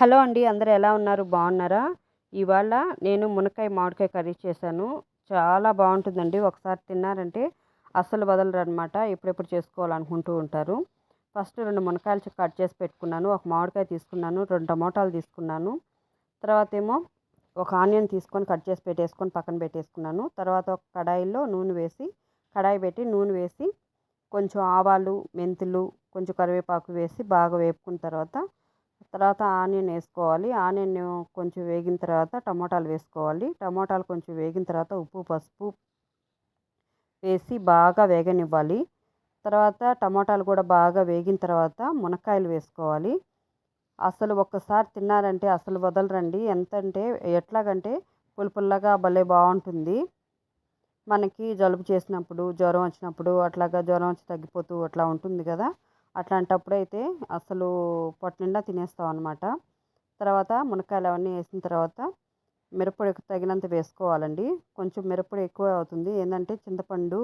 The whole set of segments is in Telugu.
హలో అండి అందరూ ఎలా ఉన్నారు? బాగున్నారా? ఇవాళ నేను మునక్కాయ మామిడికాయ కర్రీ చేశాను. చాలా బాగుంటుందండి. ఒకసారి తిన్నారంటే అస్సలు వదలరు అనమాట ఎప్పుడెప్పుడు చేసుకోవాలనుకుంటూ ఉంటారు. ఫస్ట్ రెండు మునక్కాయలు కట్ చేసి పెట్టుకున్నాను. ఒక మామిడికాయ తీసుకున్నాను. రెండు టమోటాలు తీసుకున్నాను. తర్వాత ఏమో ఒక ఆనియన్ తీసుకొని కట్ చేసి పెట్టేసుకొని పక్కన పెట్టేసుకున్నాను. తర్వాత ఒక కడాయిలో నూనె వేసి కడాయి పెట్టి నూనె వేసి కొంచెం ఆవాలు మెంతులు కొంచెం కరివేపాకు వేసి బాగా వేపుకున్న తర్వాత తర్వాత ఆనియన్ వేసుకోవాలి. ఆనియన్ కొంచెం వేగిన తర్వాత టమోటాలు వేసుకోవాలి. టమోటాలు కొంచెం వేగిన తర్వాత ఉప్పు పసుపు వేసి బాగా వేగనివ్వాలి. తర్వాత టమోటాలు కూడా బాగా వేగిన తర్వాత మునక్కాయలు వేసుకోవాలి. అసలు ఒక్కసారి తిన్నారంటే అసలు వదలరండి. ఎంత అంటే ఎట్లాగంటే పులుపుల్లగా భలే బాగుంటుంది. మనకి జలుబు చేసినప్పుడు జ్వరం వచ్చినప్పుడు అట్లాగా జ్వరం వచ్చి తగ్గిపోతూ అట్లా ఉంటుంది కదా. అట్లాంటప్పుడు అయితే అసలు పొట్ట నిండా తినేస్తాం అనమాట తర్వాత మునక్కాయలు అవన్నీ వేసిన తర్వాత మిరప్పొడి తగినంత వేసుకోవాలండి. కొంచెం మిరప్పొడి ఎక్కువ అవుతుంది. ఏంటంటే చింతపండు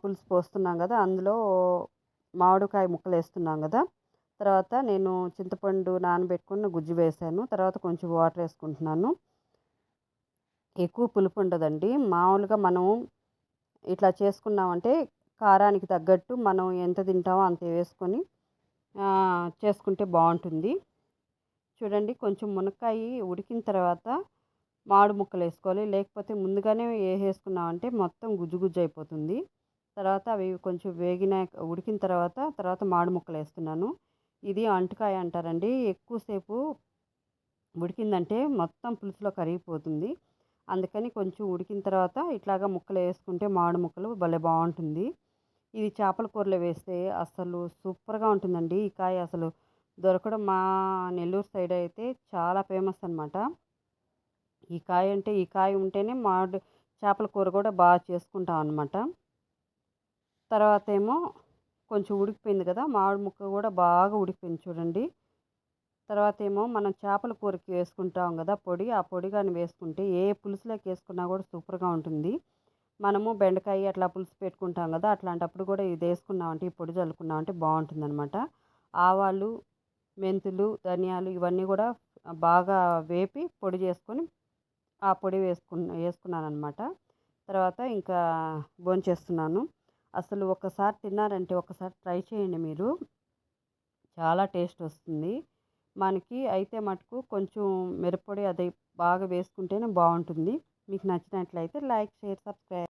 పులుసు పోస్తున్నాం కదా అందులో మామిడికాయ ముక్కలు వేస్తున్నాం కదా. తర్వాత నేను చింతపండు నానబెట్టుకుని గుజ్జు వేసాను. తర్వాత కొంచెం వాటర్ వేసుకుంటున్నాను. ఎక్కువ పులుపు ఉండదండి. మామూలుగా మనం ఇట్లా చేసుకున్నామంటే కారానికి తగ్గట్టు మనం ఎంత తింటామో అంత వేసుకొని చేసుకుంటే బాగుంటుంది. చూడండి కొంచెం మునక్కాయ ఉడికిన తర్వాత మామిడి ముక్కలు వేసుకోవాలి. లేకపోతే ముందుగానే వేసేసుకున్నామంటే మొత్తం గుజ్జు గుజ్జు అయిపోతుంది. తర్వాత అవి కొంచెం వేగిన ఉడికిన తర్వాత తర్వాత మామిడి ముక్కలు వేస్తున్నాను. ఇది అంటుకాయ అంటారండి. ఎక్కువసేపు ఉడికిందంటే మొత్తం పులుసులో కరిగిపోతుంది. అందుకని కొంచెం ఉడికిన తర్వాత ఇట్లాగా ముక్కలు వేసుకుంటే మామిడి ముక్కలు భలే బాగుంటుంది. ఇది చేపల కూరలో వేస్తే అసలు సూపర్గా ఉంటుందండి. ఈ కాయ అసలు దొరకడం మా నెల్లూరు సైడ్ అయితే చాలా ఫేమస్ అనమాట ఈ కాయ అంటే ఈ కాయ ఉంటేనే మామిడి చేపల కూర కూడా బాగా చేసుకుంటాం అనమాట తర్వాత ఏమో కొంచెం ఉడికిపోయింది కదా మామిడి ముక్క కూడా బాగా ఉడికిపోయింది చూడండి. తర్వాత ఏమో మనం చేపల కూరకి వేసుకుంటాం కదా పొడి ఆ పొడి కానీ వేసుకుంటే ఏ పులుసులోకి వేసుకున్నా కూడా సూపర్గా ఉంటుంది. మనము బెండకాయ అట్లా పులుసు పెట్టుకుంటాం కదా అట్లాంటప్పుడు కూడా ఇది వేసుకున్నామంటే ఈ పొడి చల్లుకున్నామంటే బాగుంటుంది అనమాట ఆవాలు మెంతులు ధనియాలు ఇవన్నీ కూడా బాగా వేపి పొడి చేసుకొని ఆ పొడి వేసుకున్న వేసుకున్నాను అనమాట తర్వాత ఇంకా భోంచేస్తున్నాను. అసలు ఒకసారి తిన్నారంటే ఒకసారి ట్రై చేయండి మీరు. చాలా టేస్ట్ వస్తుంది. మనకి అయితే మటుకు కొంచెం మిరప్పొడి అది బాగా వేసుకుంటేనే బాగుంటుంది. మీకు నచ్చినట్లయితే లైక్ షేర్ సబ్స్క్రైబ్